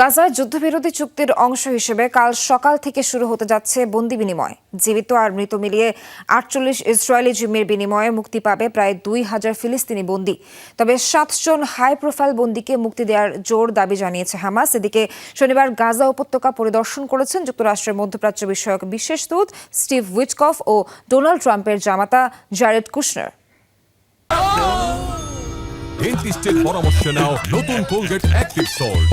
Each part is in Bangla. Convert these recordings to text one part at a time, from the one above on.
গাজায় যুদ্ধবিরোধী চুক্তির অংশ হিসেবে কাল সকাল থেকে শুরু হতে যাচ্ছে বন্দি বিনিময়। জীবিত আর মৃত মিলিয়ে আটচল্লিশ ইসরায়েলি জিম্মির বিনিময়ে মুক্তি পাবে প্রায় দুই হাজার ফিলিস্তিনি বন্দি। তবে সাতজন হাই প্রোফাইল বন্দিকে মুক্তি দেওয়ার জোর দাবি জানিয়েছে হামাস। এদিকে শনিবার গাজা উপত্যকা পরিদর্শন করেছেন যুক্তরাষ্ট্রের মধ্যপ্রাচ্য বিষয়ক বিশেষ দূত স্টিভ উইটকফ ও ডোনাল্ড ট্রাম্পের জামাতা জারেড কুশনার। ডেন্টিস্টের পরামর্শ নাও নতুন কোলগেট অ্যাক্টিভ সল্ট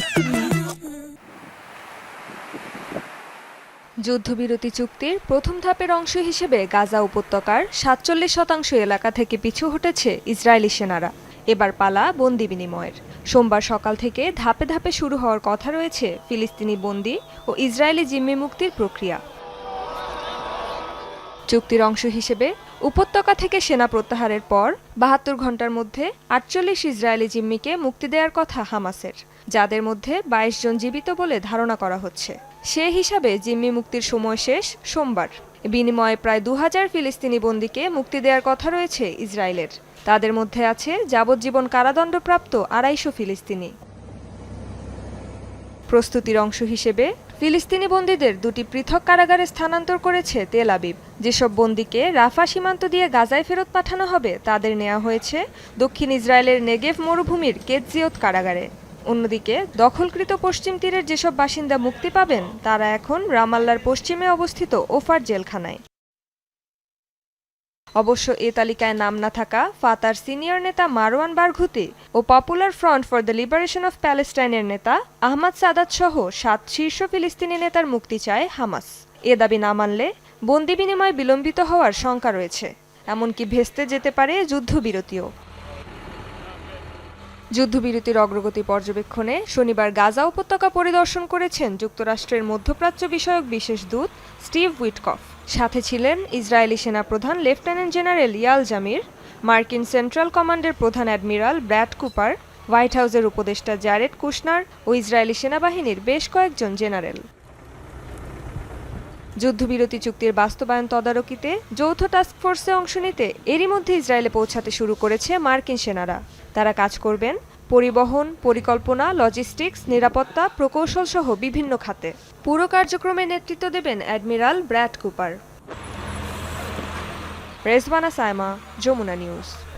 যুদ্ধবিরতি চুক্তির প্রথম ধাপের অংশ হিসেবে গাজা উপত্যকার সাতচল্লিশ শতাংশ এলাকা থেকে পিছু হটেছে ইসরায়েলি সেনারা। এবার পালা বন্দি বিনিময়ের। সোমবার সকাল থেকে ধাপে ধাপে শুরু হওয়ার কথা রয়েছে ফিলিস্তিনি বন্দি ও ইসরায়েলি জিম্মি মুক্তির প্রক্রিয়া। চুক্তির অংশ হিসেবে উপত্যকা থেকে সেনা প্রত্যাহারের পর বাহাত্তর ঘণ্টার মধ্যে আটচল্লিশ ইসরায়েলি জিম্মিকে মুক্তি দেওয়ার কথা হামাসের। যাদের মধ্যে বাইশ জন জীবিত বলে ধারণা করা হচ্ছে। সে হিসাবে জিম্মি মুক্তির সময় শেষ সোমবার। বিনিময়ে প্রায় দু হাজার ফিলিস্তিনি বন্দীকে মুক্তি দেওয়ার কথা রয়েছে ইসরায়েলের। তাদের মধ্যে আছে যাবজ্জীবন কারাদণ্ডপ্রাপ্ত আড়াইশো ফিলিস্তিনি। প্রস্তুতির অংশ হিসেবে ফিলিস্তিনি বন্দীদের দুটি পৃথক কারাগারে স্থানান্তর করেছে তেল আবিব। যেসব বন্দীকে রাফা সীমান্ত দিয়ে গাজায় ফেরত পাঠানো হবে, তাদের নেওয়া হয়েছে দক্ষিণ ইসরায়েলের নেগেভ মরুভূমির কেতজিয়ত কারাগারে। অন্যদিকে, দখলকৃত পশ্চিম তীরের যেসব বাসিন্দা মুক্তি পাবেন, তারা এখন রামাল্লার পশ্চিমে অবস্থিত ওফার জেলখানায়। অবশ্য এ তালিকায় নাম না থাকা ফাতার সিনিয়র নেতা Marwan Barghouti O popular front for the liberation of প্যালেস্টাইনের নেতা আহমদ সাদাত সহ সাত শীর্ষ ফিলিস্তিনি নেতার মুক্তি চায় হামাস। এ দাবি না মানলে বন্দি বিনিময় বিলম্বিত হওয়ার শঙ্কা রয়েছে, এমনকি ভেস্তে যেতে পারে যুদ্ধবিরতিও। যুদ্ধবিরতির অগ্রগতি পর্যবেক্ষণে শনিবার গাজা উপত্যকা পরিদর্শন করেছেন যুক্তরাষ্ট্রের মধ্যপ্রাচ্য বিষয়ক বিশেষ দূত স্টিভ উইটকফ। সাথে ছিলেন ইসরায়েলি সেনাপ্রধান লেফটেন্যান্ট জেনারেল ইয়াল জামির, মার্কিন সেন্ট্রাল কমান্ডের প্রধান অ্যাডমিরাল ব্র্যাড কুপার, হোয়াইট হাউসের উপদেষ্টা জ্যারেড কুশনার ও ইসরায়েলি সেনাবাহিনীর বেশ কয়েকজন জেনারেল। যুদ্ধবিরতি চুক্তির বাস্তবায়ন তদারকিতে যৌথ টাস্কফোর্সে অংশ নিতে এরই মধ্যে ইসরায়েলে পৌঁছাতে শুরু করেছে মার্কিন সেনারা। তারা কাজ করবেন পরিবহন, পরিকল্পনা লজিস্টিক্স নিরাপত্তা, প্রকৌশল সহ বিভিন্ন খাতে। পুরো কার্যক্রমে নেতৃত্ব দেবেন admiral Brad Cooper. Rezwana Saima, Jamuna news.